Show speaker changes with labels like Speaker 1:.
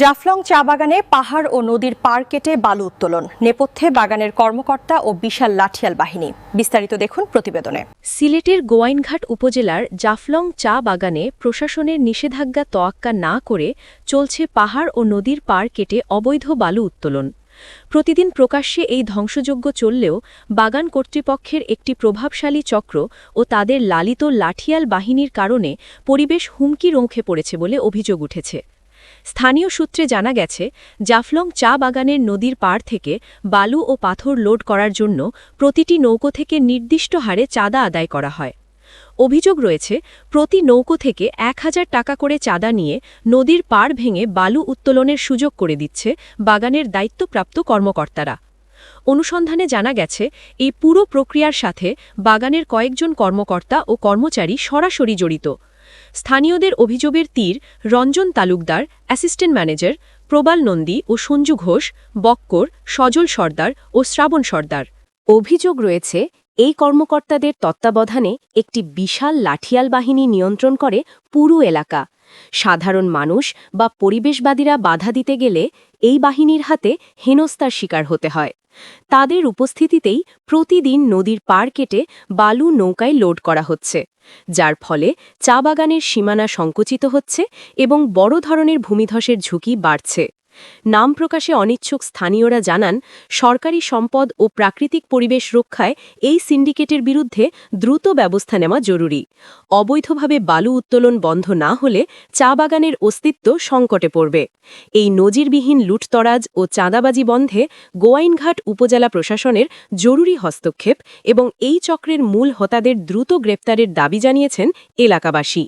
Speaker 1: জাফলং চা বাগানে পাহাড় ও নদীর পার কেটে বালু উত্তোলন, নেপথ্যে বাগানের কর্মকর্তা ও বিশাল লাঠিয়াল বাহিনী। বিস্তারিত দেখুন প্রতিবেদনে।
Speaker 2: সিলেটের গোয়াইনঘাট উপজেলার জাফলং চা বাগানে প্রশাসনের নিষেধাজ্ঞা তোয়াক্কা না করে চলছে পাহাড় ও নদীর পার কেটে অবৈধ বালু উত্তোলন। প্রতিদিন প্রকাশ্যে এই ধ্বংসযজ্ঞ চললেও বাগান কর্তৃপক্ষের একটি প্রভাবশালী চক্র ও তাদের লালিত লাঠিয়াল বাহিনীর কারণে পরিবেশ হুমকির মুখে পড়েছে বলে অভিযোগ উঠেছে। স্থানীয় সূত্রে জানা গেছে, জাফলং চা বাগানের নদীর পাড় থেকে বালু ও পাথর লোড করার জন্য প্রতিটি নৌকো থেকে নির্দিষ্ট হারে চাঁদা আদায় করা হয়। অভিযোগ রয়েছে, প্রতি নৌকো থেকে এক হাজার টাকা করে চাঁদা নিয়ে নদীর পাড় ভেঙে বালু উত্তোলনের সুযোগ করে দিচ্ছে বাগানের দায়িত্বপ্রাপ্ত কর্মকর্তারা। অনুসন্ধানে জানা গেছে, এই পুরো প্রক্রিয়ার সাথে বাগানের কয়েকজন কর্মকর্তা ও কর্মচারী সরাসরি জড়িত। স্থানীয়দের অভিযোগের তীর রঞ্জন তালুকদার, অ্যাসিস্ট্যান্ট ম্যানেজার প্রবাল নন্দী ও সঞ্জু ঘোষ, বক্কর, সজল সর্দার ও শ্রাবণ সর্দার। অভিযোগ রয়েছে, এই কর্মকর্তাদের তত্ত্বাবধানে একটি বিশাল লাঠিয়াল বাহিনী নিয়ন্ত্রণ করে পুরো এলাকা। সাধারণ মানুষ বা পরিবেশবাদীরা বাধা দিতে গেলে এই বাহিনীর হাতে হেনস্তার শিকার হতে হয়। তাদের উপস্থিতিতেই প্রতিদিন নদীর পার কেটে বালু নৌকায় লোড করা হচ্ছে, যার ফলে চা বাগানের সীমানা সংকুচিত হচ্ছে এবং বড় ধরনের ভূমিধসের ঝুঁকি বাড়ছে। নাম প্রকাশে অনিচ্ছুক স্থানীয়রা জানান, সরকারি সম্পদ ও প্রাকৃতিক পরিবেশ রক্ষায় এই সিন্ডিকেটের বিরুদ্ধে দ্রুত ব্যবস্থা নেওয়া জরুরি। অবৈধভাবে বালু উত্তোলন বন্ধ না হলে চা বাগানের অস্তিত্ব সংকটে পড়বে। এই নজিরবিহীন লুটতরাজ ও চাঁদাবাজি বন্ধে গোয়াইনঘাট উপজেলা প্রশাসনের জরুরি হস্তক্ষেপ এবং এই চক্রের মূল হোতাদের দ্রুত গ্রেপ্তারের দাবি জানিয়েছেন এলাকাবাসী।